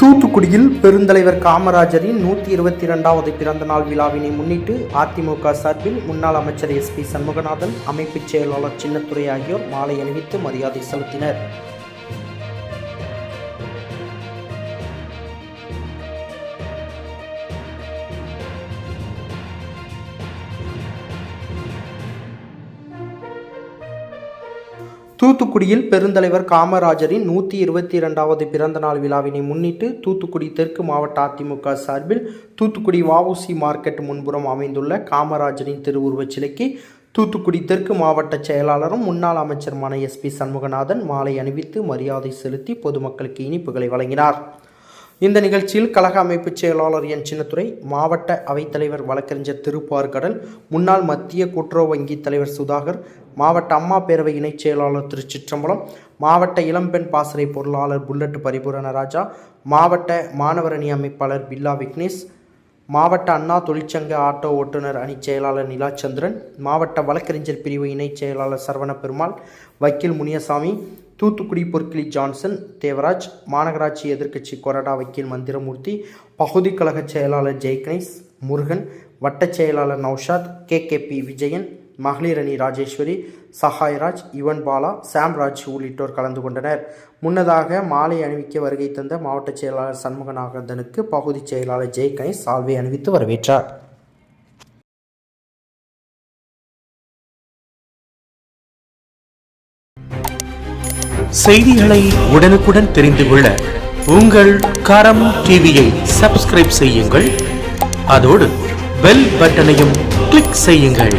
தூத்துக்குடியில் பெருந்தலைவர் காமராஜரின் நூற்றி இருபத்தி இரண்டாவது பிறந்த நாள் விழாவினை முன்னிட்டு அதிமுக சார்பில் முன்னாள் அமைச்சர் எஸ் பி சண்முகநாதன் அமைப்புச் செயலாளர் சின்னத்துறை ஆகியோர் மாலை அணிவித்து மரியாதை செலுத்தினர். தூத்துக்குடியில் பெருந்தலைவர் காமராஜரின் நூற்றி இருபத்தி இரண்டாவது பிறந்தநாள் விழாவினை முன்னிட்டு தூத்துக்குடி தெற்கு மாவட்ட அதிமுக சார்பில் தூத்துக்குடி வஉசி மார்க்கெட் முன்புறம் அமைந்துள்ள காமராஜரின் திருவுருவச் சிலைக்கு தூத்துக்குடி தெற்கு மாவட்ட செயலாளரும் முன்னாள் அமைச்சருமான எஸ் பி சண்முகநாதன் மாலை அணிவித்து மரியாதை செலுத்தி பொதுமக்களுக்கு இனிப்புகளை வழங்கினார். இந்த நிகழ்ச்சியில் கழக அமைப்புச் செயலாளர் என். சின்னத்துறை மாவட்ட அவைத்தலைவர் வழக்கறிஞர் திருப்பார்கடல் முன்னாள் மத்திய கூட்டுறவு வங்கி தலைவர் சுதாகர் மாவட்ட அம்மா பேரவை இணைச் செயலாளர் திரு. சிற்றம்பலம் மாவட்ட இளம்பெண் பாசறை பொருளாளர் புல்லட் பரிபூரண ராஜா மாவட்ட மாணவரணி அமைப்பாளர் பில்லா விக்னேஷ் மாவட்ட அண்ணா தொழிற்சங்க ஆட்டோ ஓட்டுநர் அணிச் செயலாளர் நிலாச்சந்திரன் மாவட்ட வழக்கறிஞர் பிரிவு இணைச் செயலாளர் சரவண பெருமாள் வக்கீல் முனியசாமி தூத்துக்குடி பொற்கிளி ஜான்சன் தேவராஜ் மாநகராட்சி எதிர்க்கட்சி கொரடா வக்கீல் மந்திரமூர்த்தி பகுதி கழக செயலாளர் ஜெய்கணேஷ் முருகன் வட்டச் செயலாளர் Naushad K K P Vijayan மகளிர் அணி ராஜேஸ்வரி சஹாய்ராஜ் யுவன் பாலா சாம்ராஜ் உள்ளிட்டோர் கலந்து கொண்டனர். முன்னதாக மாலை அணிவிக்க வருகை தந்த மாவட்ட செயலாளர் சண்முகநாகந்தனுக்கு பகுதிச் செயலாளர் ஜெய் கணேஷ் சால்வை அணிவித்து வரவேற்றார். செய்திகளை உடனுக்குடன் தெரிந்து கொள்ள உங்கள் கரம் டிவியை சப்ஸ்கிரைப் செய்யுங்கள். அதோடு பெல் பட்டனையும் கிளிக் செய்யுங்கள்.